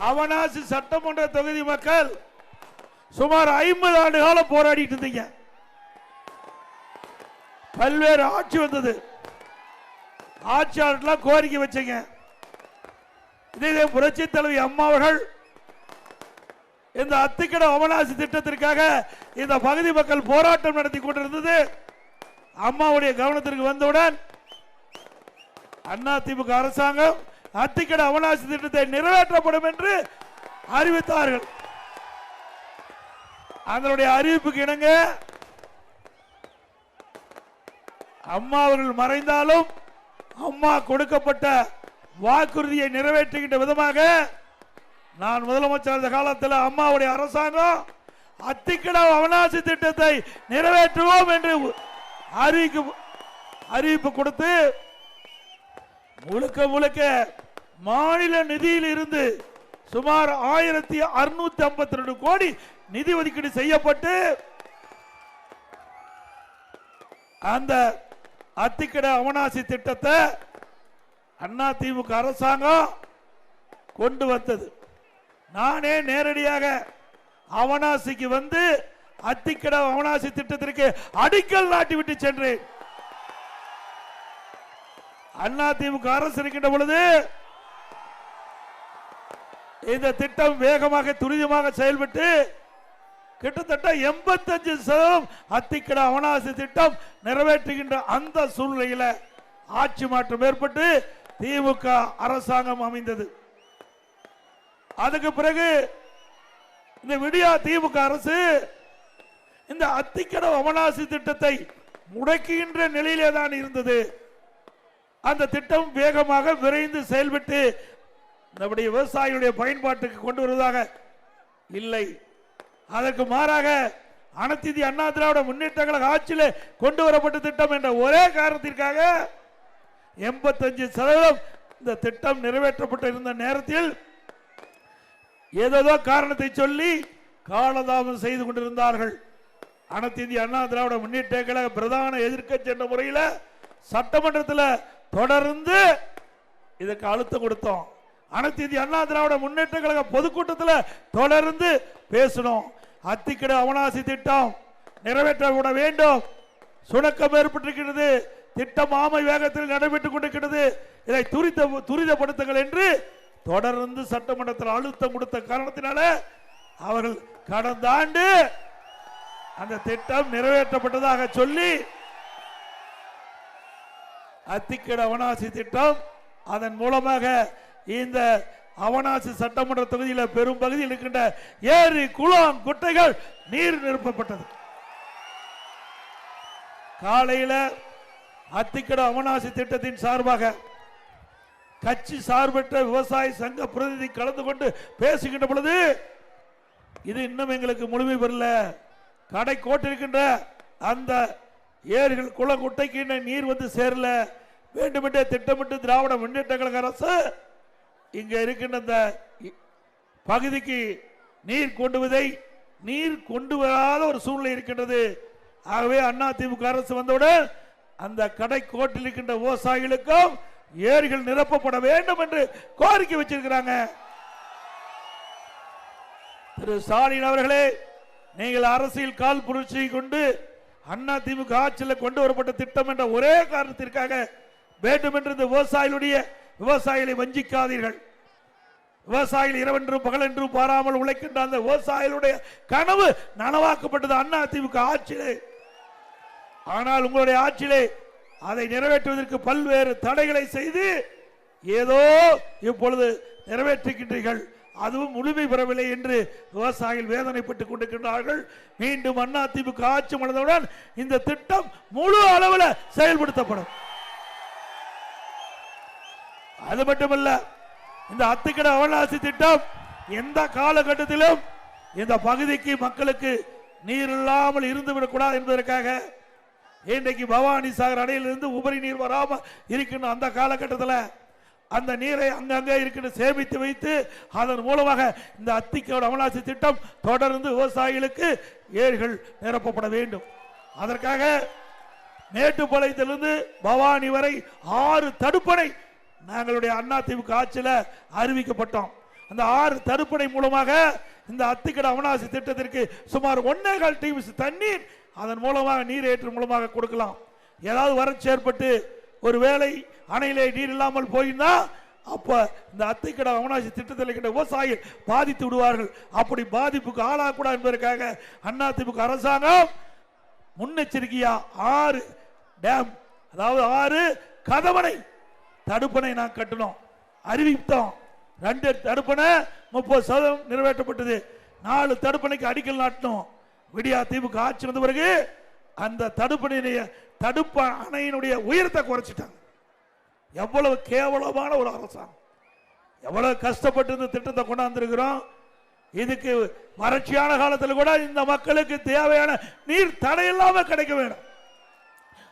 அவனாசி சட்டமன்ற தொகுதி மக்கள் சுமார் ஐம்பது ஆண்டு காலம் போராடிட்டு இருந்தீங்க. பல்வேறு ஆட்சி வந்தது. ஆட்சியாளர்லாம் கோரிக்கை வச்சீங்க. இதே புரட்சி தலைவி அம்மாவர்கள் இந்த அத்திக்கட அவனாசி திட்டத்திற்காக இந்த பகுதி மக்கள் போராட்டம் நடத்தி கொண்டிருந்தது. அம்மாவுடைய கவனத்திற்கு வந்தவுடன் அதிமுக அரசாங்கம் அத்திக்கட அவனாசி திட்டத்தை நிறைவேற்றப்படும் என்று அறிவித்தார்கள். அதனுடைய அறிவிப்புக்கு இணங்க அம்மா அவர்கள் மறைந்தாலும் அம்மா கொடுக்கப்பட்ட வாக்குறுதியை நிறைவேற்றுகின்ற விதமாக நான் முதலமைச்சர் இந்த காலத்தில் அம்மாவுடைய அரசாங்கம் அத்திக்கட அவனாசி திட்டத்தை நிறைவேற்றுவோம் என்று அறிவிப்பு அறிவிப்பு கொடுத்து முழுக்க முழுக்க மாநில நிதியில் இருந்து சுமார் ஆயிரத்தி அறுநூத்தி ஐம்பத்தி ரெண்டு கோடி நிதி ஒதுக்கீடு செய்யப்பட்டு அந்த அத்திக்கட அவனாசி திட்டத்தை அண்ணா திமுக அரசாங்கம் கொண்டு வந்தது. நானே நேரடியாக அவனாசிக்கு வந்து அத்திக்கட அவனாசி திட்டத்திற்கு அடிக்கல் நாட்டி விட்டு சென்றேன். அண்ணா திமுக அரசு இருக்கின்ற பொழுது இந்த திட்டம் வேகமாக துரிதமாக செயல்பட்டு கிட்டத்தட்ட எண்பத்தஞ்சு சதவீதம் அத்திக்கட அவனாசி திட்டம் நிறைவேற்றுகின்ற அந்த சூழ்நிலையில ஆட்சி மாற்றம் ஏற்பட்டு திமுக அரசாங்கம் அமைந்தது. அதுக்கு பிறகு இந்த விடியா திமுக அரசு இந்த அத்திக்கட அவனாசி திட்டத்தை முடக்குகின்ற நிலையிலே தான் இருந்தது. அந்த திட்டம் வேகமாக விரைந்து செயல்பட்டு நம்முடைய விவசாயிகளுடைய பயன்பாட்டுக்கு கொண்டு வருவதாக இல்லை. அதற்கு மாறாக அனைத்து அண்ணா திராவிட முன்னேற்ற கழக ஆட்சியில் கொண்டு வரப்பட்ட திட்டம் என்ற ஒரே காரணத்திற்காக எண்பத்தஞ்சு சதவீதம் இந்த திட்டம் நிறைவேற்றப்பட்டு இருந்த நேரத்தில் ஏதேதோ காரணத்தை சொல்லி காலதாமம் செய்து கொண்டிருந்தார்கள். அனைத்து இந்திய அண்ணா திராவிட முன்னேற்ற கழக பிரதான எதிர்க்கட்சி என்ற முறையில் சட்டமன்றத்தில் தொடர்ந்து இதுக்கு அழுத்தம் கொடுத்தோம். அனைத்து இந்திய அண்ணா திராவிட முன்னேற்ற கழக பொதுக்கூட்டத்தில் தொடர்ந்து பேசணும். அத்திக்கட அவனாசி திட்டம் நிறைவேற்றப்பட வேண்டும். சுணக்கம் ஏற்பட்டிருக்கிறது. திட்டம் ஆமை வேகத்தில் நடைபெற்றுக் கொண்டிருக்கிறது. இதை துரித துரிதப்படுத்துங்கள் என்று தொடர்ந்து சட்டமன்றத்தில் அழுத்தம் கொடுத்த காரணத்தினால அவர்கள் கடந்த ஆண்டு அந்த திட்டம் நிறைவேற்றப்பட்டதாக சொல்லி அத்திக்கட அவனாசி திட்டம் அதன் மூலமாக இந்த அவனாசி சட்டமன்ற தொகுதியில் பெரும் பகுதியில் இருக்கின்ற ஏரி குளம் குட்டைகள் நீர் நிரப்பப்பட்டது. காலையில் அத்திக்கட அவனாசி திட்டத்தின் சார்பாக கட்சி சார்பற்ற விவசாய சங்க பிரதிநிதி கலந்து கொண்டு பேசுகின்ற பொழுது இது இன்னும் எங்களுக்கு முழுமை பெறல. கடை கோட்டிருக்கின்ற அந்த ஏரிகள் குளம் குட்டைக்கு நீர் வந்து சேரல. வேண்டுமென்றே திட்டமிட்டு திராவிட முன்னேற்ற கழக அரசு இங்க இருக்கின்ற இந்த பகுதிக்கு நீர் கொண்டுவதை நீர் கொண்டு வராத ஒரு சூழ்நிலை இருக்கின்றது. ஆகவே அண்ணா திமுக அரசு வந்தவுடன் அந்த கடை கோட்டில் இருக்கின்ற விவசாயிகளுக்கும் ஏரிகள் நிரப்பப்பட வேண்டும் என்று கோரிக்கை வச்சிருக்கிறாங்க. திரு ஸ்டாலின் அவர்களே நீங்கள் அரசியல் கால் புரட்சி கொண்டு அண்ணா திமுக ஆட்சியில் கொண்டு வரப்பட்ட திட்டம் என்ற ஒரே காரணத்திற்காக வேண்டுமென்று இந்த விவசாயிகளுடைய விவசாயிகளை வஞ்சிக்காதீர்கள். விவசாயிகள் இரவென்றும் பகலென்றும் பாராமல் உழைக்கின்ற அந்த விவசாயிகளுடைய கனவு நனவாக்கப்பட்டது அண்ணா திமுக ஆட்சியிலே. ஆனால் உங்களுடைய ஆட்சியிலே அதை நிறைவேற்றுவதற்கு பல்வேறு தடைகளை செய்து ஏதோ இப்பொழுது நிறைவேற்றுகின்றீர்கள். அதுவும் முழுமை பெறவில்லை என்று விவசாயிகள் வேதனைப்பட்டுக் கொண்டிருக்கின்றார்கள். மீண்டும் அண்ணா ஆட்சி மனதவுடன் இந்த திட்டம் முழு அளவில் செயல்படுத்தப்படும். அது மட்டுமல்ல இந்த அத்துக்கட அவனாசி திட்டம் எந்த காலகட்டத்திலும் இந்த பகுதிக்கு மக்களுக்கு நீர் இல்லாமல் இருந்துவிடக்கூடாது என்பதற்காக இன்றைக்கு பவானி சாகர் அணையிலிருந்து உபரி நீர் வராமல் இருக்கின்ற அந்த காலகட்டத்தில் அந்த நீரை அங்கங்கே இருக்கின்ற சேமித்து வைத்து அதன் மூலமாக இந்த அத்திக்கோட அமலாசி திட்டம் தொடர்ந்து விவசாயிகளுக்கு ஏரிகள் நிரப்பப்பட வேண்டும். அதற்காக மேட்டுப்பாளையத்திலிருந்து பவானி வரை ஆறு தடுப்பணை நாங்களுடைய அண்ணா திமுக ஆட்சியில் அறிவிக்கப்பட்டோம். அந்த ஆறு தடுப்பணை மூலமாக இந்த அத்திக்கடை அவனாசி திட்டத்திற்கு சுமார் ஒன்னே கால் டிஎம்சி தண்ணீர் அதன் மூலமாக நீர் ஏற்று மூலமாக கொடுக்கலாம். ஏதாவது வறட்சி ஏற்பட்டு ஒரு வேளை அணையிலே நீர் இல்லாமல் போயிருந்தா அப்போ இந்த அத்திக்கடை அவனாசி திட்டத்தில் இருக்கிற விவசாயிகள் பாதித்து விடுவார்கள். அப்படி பாதிப்புக்கு ஆளாகக்கூடாது என்பதற்காக அதிமுக அரசாங்கம் முன்னெச்சரிக்கையா ஆறு டேம் அதாவது ஆறு கதவணை தடுப்பணை நான் கட்டணும். அறிவித்தோம். ரெண்டு தடுப்பணை முப்பது சதவீதம் நிறைவேற்றப்பட்டது. நாலு தடுப்பணைக்கு அடிக்கல் நாட்டணும். விடியா திமுக ஆட்சி வந்த பிறகு அந்த தடுப்பணையினுடைய தடுப்பு அணையினுடைய உயரத்தை குறைச்சிட்டாங்க. எவ்வளவு கேவலமான ஒரு அரசாங்கம். எவ்வளவு கஷ்டப்பட்டு இந்த திட்டத்தை கொண்டாந்துருக்கிறோம். இதுக்கு வறட்சியான காலத்தில் கூட இந்த மக்களுக்கு தேவையான நீர் தடையில்லாம கிடைக்க வேணும்.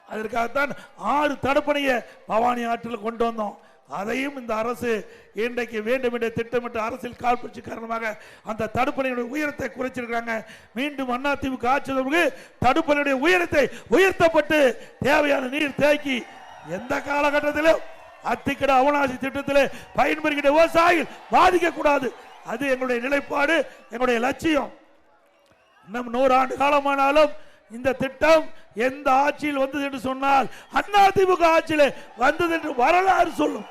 அதற்காகத்தான் ஆறு தடுப்பணையை பவானி ஆற்றில் கொண்டு வந்தோம். அதையும் இந்த அரசு இன்றைக்கு வேண்டும் என்ற திட்டமிட்டு அரசியல் காழ்ப்புணர்ச்சி காரணமாக அந்த தடுப்பணையுடைய உயரத்தை குறைச்சிருக்கிறாங்க. மீண்டும் அதிமுக ஆட்சி தடுப்பணையுடைய உயரத்தை உயர்த்தப்பட்டு தேவையான நீர் தேக்கி எந்த காலகட்டத்திலும் அத்திக்கட அவனாசி திட்டத்தில் பயன்பெறுகின்ற விவசாயிகள் பாதிக்க கூடாது அது எங்களுடைய நிலைப்பாடு எங்களுடைய லட்சியம். இன்னும் நூறு ஆண்டு காலமானாலும் இந்த திட்டம் எந்த ஆட்சியில் வந்தது என்று சொன்னால் அதிமுக ஆட்சியில் வந்தது என்று வரலாறு சொல்லும்.